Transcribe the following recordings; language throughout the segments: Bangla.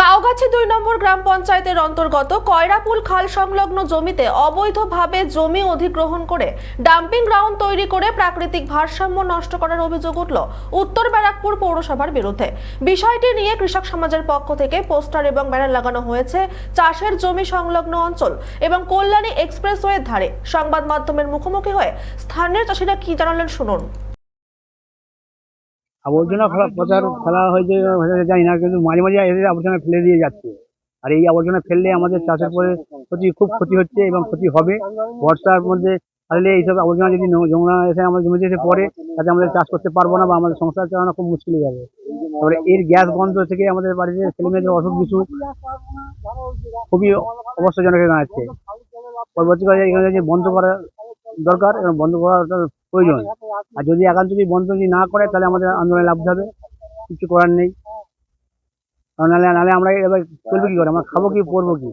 কাউগাছি দুই নম্বর গ্রাম পঞ্চায়েতের অন্তর্গত কয়রাপুল খাল সংলগ্ন জমিতে অবৈধভাবে জমি অধিগ্রহণ করে ডাম্পিং গ্রাউন্ড তৈরি করে প্রাকৃতিক ভারসাম্য নষ্ট করার অভিযোগ উঠল উত্তর ব্যারাকপুর পৌরসভার বিরুদ্ধে। বিষয়টি নিয়ে কৃষক সমাজের পক্ষ থেকে পোস্টার এবং ব্যানার লাগানো হয়েছে চাষের জমি সংলগ্ন অঞ্চল এবং কল্যাণী এক্সপ্রেসওয়ের ধারে। সংবাদ মাধ্যমের মুখোমুখি হয়ে স্থানীয় চাষিরা কি জানালেন শুনুন। আবর্জনা ফেলা- প্রচার ফেলা হয়েছে জানি না কিন্তু মাঝে মাঝে এসে আবর্জনা ফেলে দিয়ে যাচ্ছে। আর এই আবর্জনা ফেললে আমাদের চাষের পরে ক্ষতি খুব ক্ষতি হচ্ছে এবং ক্ষতি হবে। বর্ষার মধ্যে ফেললে এইসব আবর্জনা যদি নোংরা এসে আমাদের জমিতে এসে পড়ে তাতে আমাদের চাষ করতে পারব না বা আমাদের সংসার চালানো খুব মুশকিল হয়ে যাবে। তারপরে এর গ্যাস গন্ধ থেকে আমাদের বাড়িতে ছেলেমেয়েদের অসুখ বিসুখ খুবই অবস্থাজনক দাঁড়াচ্ছে। পরবর্তীকালে এখানে বন্ধ করা দরকার এবং বন্ধ করাটা প্রয়োজন। আর যদি একান্ত যদি বন্ধ যদি না করে, তাহলে আমাদের আন্দোলনে লাভ হবে। কিছু করার নেই। নাহলে নাহলে আমরা এবার চলবে কি করে? আমরা খাব কি, পরবো কি?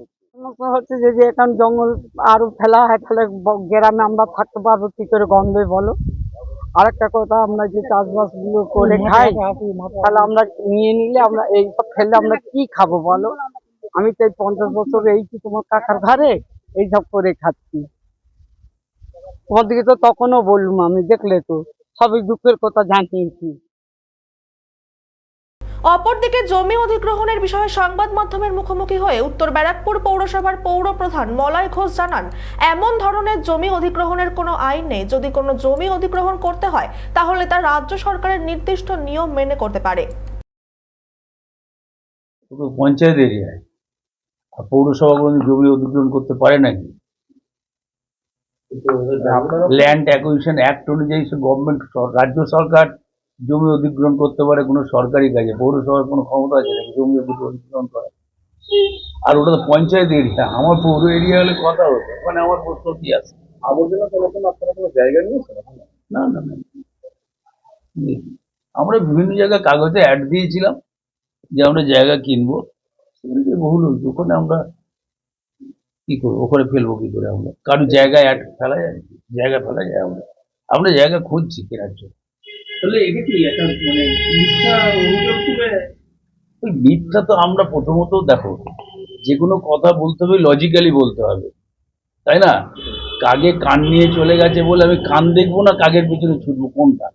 হচ্ছে যে যে এখন জঙ্গল আরও ফেলা হয়, তাহলে গ্রামে আমরা থাকতে পারব কি করে গন্ধে, বলো? আরেকটা কথা, আমরা যে চাষবাসগুলো করে খাই, তাহলে আমরা নিয়ে নিলে আমরা এই সব ফেললে আমরা কি খাব, বলো? আমি তো এই পঞ্চাশ বছর এই কি তোমার কাকার ঘরে? এইসব করে খাচ্ছি। তোমার দিকে তো তখনও বললুম আমি দেখলে তো সবই দুঃখের কথা জানিয়েছি। অপরদিকে জমি অধিগ্রহণের বিষয়ে সংবাদ মাধ্যমের মুখোমুখি হয়ে উত্তর ব্যারাকপুর পৌরসভার পৌর প্রধান মলয় ঘোষ জানান এমন ধরনের জমি অধিগ্রহণের কোনো আইন নেই যদি কোনো জমি অধিগ্রহণ করতে হয় তাহলে তা রাজ্য সরকারের নির্দিষ্ট নিয়ম মেনে করতে পারে। পঞ্চায়েত এরিয়ায় আর পৌরসভা জমি অধিগ্রহণ করতে পারে নাকি? ল্যান্ড অ্যাকুইশন অ্যাক্ট অনুযায়ী গভর্নমেন্ট রাজ্য সরকার জমি অধিগ্রহণ করতে পারে কোনো সরকারি কাজে পৌরসভার কোনো ক্ষমতা আছে নাকি জমি অধিগ্রহণ করা আর ওটা তো পঞ্চায়েত এরিয়া আমার পৌর এরিয়া হলে কথা হতো ওখানে আমার প্রশ্ন কি আছে? আবর্জনা জন্য আপনারা কোনো জায়গা নিয়েছেন? না না না আমরা বিভিন্ন জায়গায় কাগজে অ্যাড দিয়েছিলাম যে আমরা জায়গা কিনবো। বহু লোক ওখানে আমরা কি করব? ওখানে ফেলব কি করে আমরা? কারও জায়গায় অ্যাড ফেলা যায়? নাকি? জায়গা ফেলা যায় আমরা? আমরা জায়গা খুঁজছি কেনার জন্য তাহলে এটা কি একটা মানে মিথ্যা অভিযোগ তুলে ওই মিথ্যা তো আমরা প্রথমত দেখো যে কোনো কথা বলতে হবে লজিক্যালি বলতে হবে। তাই না? কাগে কান নিয়ে চলে গেছে বলে আমি কান দেখব না কাগের পিছনে ছুটবো? কোনটা?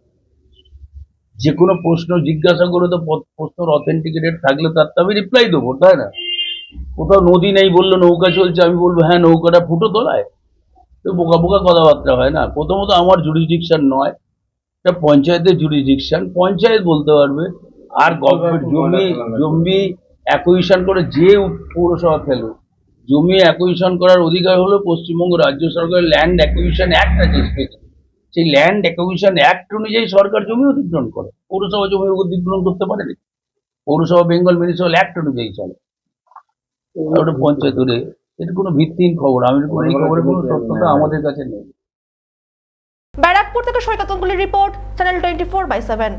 যে কোনো প্রশ্ন জিজ্ঞাসা করে তো প্রশ্নর অথেন্টিকেটেড থাকলে তার তো আমি রিপ্লাই দেবো তাই না? কোথাও নদী নেই বলল নৌকা চলছে, আমি বলব হ্যাঁ নৌকাটা ফুটো তোলায়। তো বোকা বোকা কথাবার্তা হয় না। প্রথমত আমার জুরিডিকশন নয়, এটা পঞ্চায়েতের জুরিডিকশন পঞ্চায়েত বলতে পারবে, আর গভর্নমেন্ট জমি জমি অ্যাকুইশন করে যে পৌরসভা ফেলো, জমি অ্যাকুইশন করার অধিকার হলো পশ্চিমবঙ্গ রাজ্য সরকারের ল্যান্ড অ্যাকুইশন অ্যাক্ট আছে। সেই ল্যান্ড অ্যাকুইশন অ্যাক্ট অনুযায়ী সরকার জমি অধিগ্রহণ করে, পৌরসভা জমি অধিগ্রহণ করতে পারেনি। পৌরসভা, বেঙ্গল মিউনিসিপাল অ্যাক্ট অনুযায়ী চলে। ওটা পঞ্চায়েত ওরে এটা কোনো ভিত্তিহীন খবর আমি কোনো এই খবরের কোনো সত্যতা আমাদের কাছে নেই। ব্যারাকপুর থেকে Saikat report channel twenty four by seven